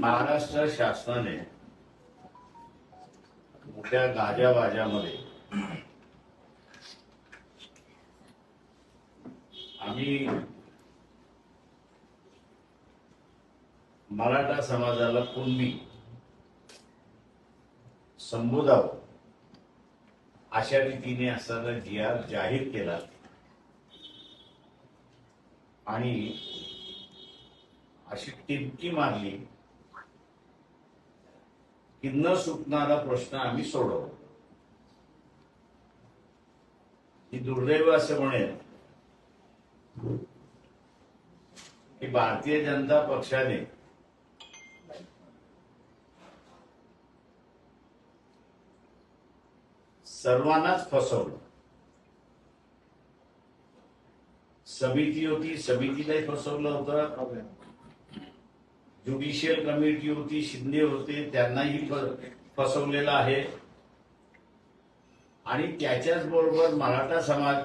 महाराष्ट्र शासनाने मोठ्या गाजावाजामध्ये आम्ही मराठा समाजाला कुणबी संबोधावं अशा रीतीने असताना जी आर जाहीर केला आणि अशी टिपकी मारली की न सुटणारा प्रश्न आम्ही सोडवू. ही दुर्दैव असं म्हणेल की भारतीय जनता पक्षाने सर्वांनाच फसवलं. समिती होती समितीलाही फसवलं होतं. ज्युडिशियल कमिटी होती शिंदे होते त्यांनाही फसवलेला आहे. आणि त्याच्याच बरोबर मराठा समाज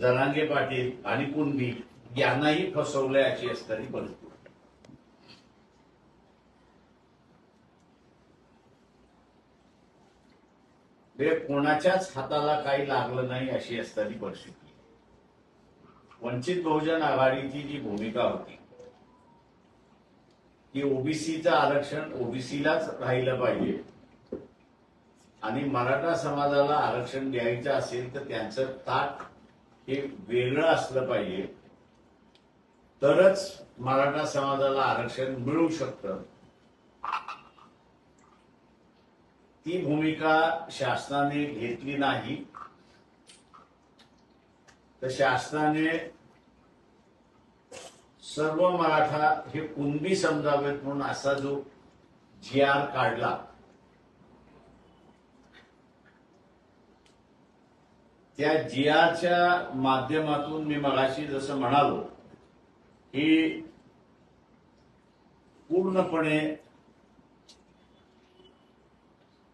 जरांगे पाटील आणि कुंडी यांनाही फसवलंय अशी असणारी परिस्थिती. म्हणजे कोणाच्याच हाताला काही लागलं नाही अशी असणारी परिस्थिती. वंचित बहुजन आघाडीची जी भूमिका होती की ओबीसीचं आरक्षण ओबीसीलाच राहिलं पाहिजे. आणि मराठा समाजाला आरक्षण द्यायचं असेल तर त्यांचं ताट हे वेगळं असलं पाहिजे. तरच मराठा समाजाला आरक्षण मिळू शकतं. ती भूमिका शासनाने घेतली नाही. तर शासनाने सर्व मराठा हे कुणबी समजावेत म्हणून असा जो जी आर काढला त्या जी आरच्या माध्यमातून मी मगाशी जसं म्हणालो की पूर्णपणे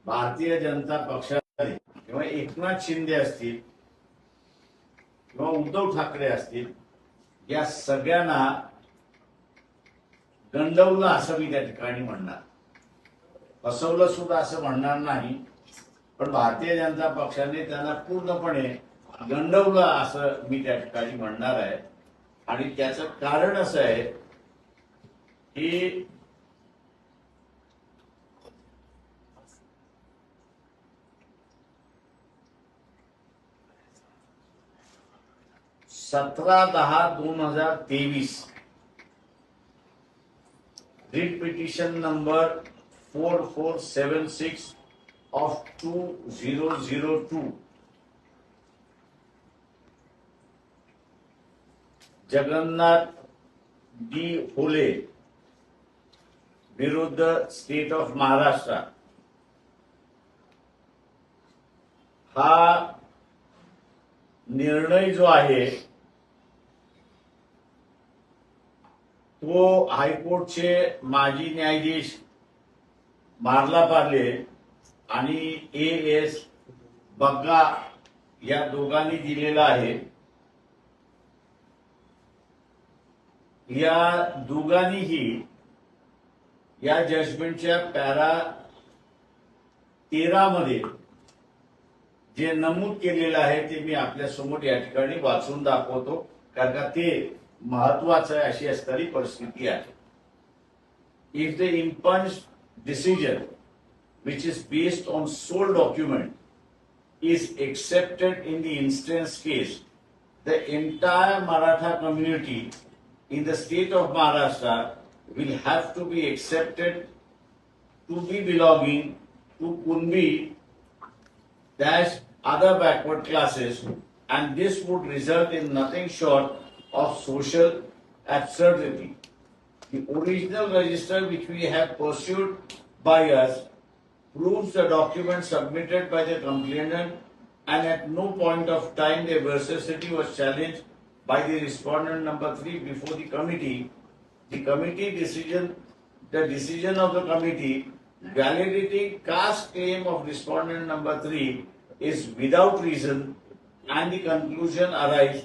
भारतीय जनता पक्षाने किंवा एकनाथ शिंदे असतील किंवा उद्धव ठाकरे असतील या सगळ्यांना गंडवलं असं मी त्या ठिकाणी म्हणणार. फसवलं सुद्धा असं म्हणणार नाही पण भारतीय जनता पक्षाने त्यांना पूर्णपणे गंडवलं असं मी त्या ठिकाणी म्हणणार आहे. आणि त्याचं कारण असं आहे की सतरा दहा दोन हजार तेवीस writ petition number four four seven six of two zero zero two Jagannath D Hole विरुद्ध स्टेट ऑफ महाराष्ट्र हा निर्णय जो आहे तो हायकोर्टचे माजी न्यायाधीश मारला पार्ले आणि ए एस बग्गा या दोघांनी दिलेला आहे. या दोघांनीही या जजमेंटच्या पॅरा तेरा मध्ये जे नमूद केलेलं आहे ते मी आपल्यासमोर या ठिकाणी वाचून दाखवतो. कारण का ते महत्वाचं आहे अशी असणारी परिस्थिती आहे if the impulse decision which is based on sole document is accepted in the instance case, the entire Maratha community in the state of Maharashtra will have to be accepted to be belonging to Kunbi dash other backward classes and this would result in nothing short of social absurdity. The original register which we have pursued by us proves the document submitted by the complainant and at no point of time their veracity was challenged by the respondent number three before the committee. The committee decision, the decision of the committee validating caste claim of respondent number three is without reason and the conclusion arise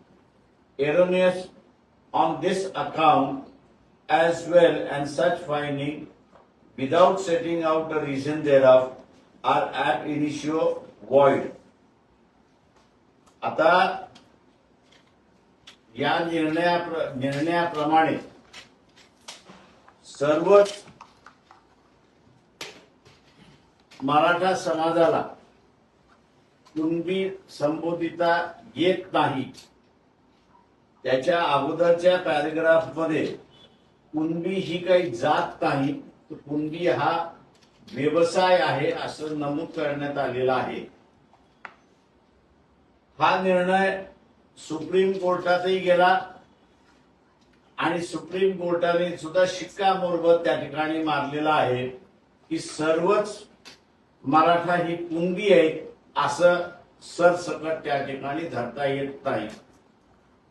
erroneous on this account as well and such finding without setting out the reason thereof are ab initio void. आता या निर्णया निर्णयाप्रमाणे सर्वच मराठा समाजाला कुणबी संबोधिता येत नाही त्याच्या अगोदरच्या पॅरेग्राफमध्ये कुणबी ही काही जात नाही तर कुणबी हा व्यवसाय आहे असं नमूद करण्यात आलेलं आहे. हा निर्णय सुप्रीम कोर्टातही गेला आणि सुप्रीम कोर्टाने सुद्धा शिक्कामोर्बत त्या ठिकाणी मारलेला आहे की सर्वच मराठा ही कुणबी आहेत असं सरसकट त्या ठिकाणी धरता येत नाही.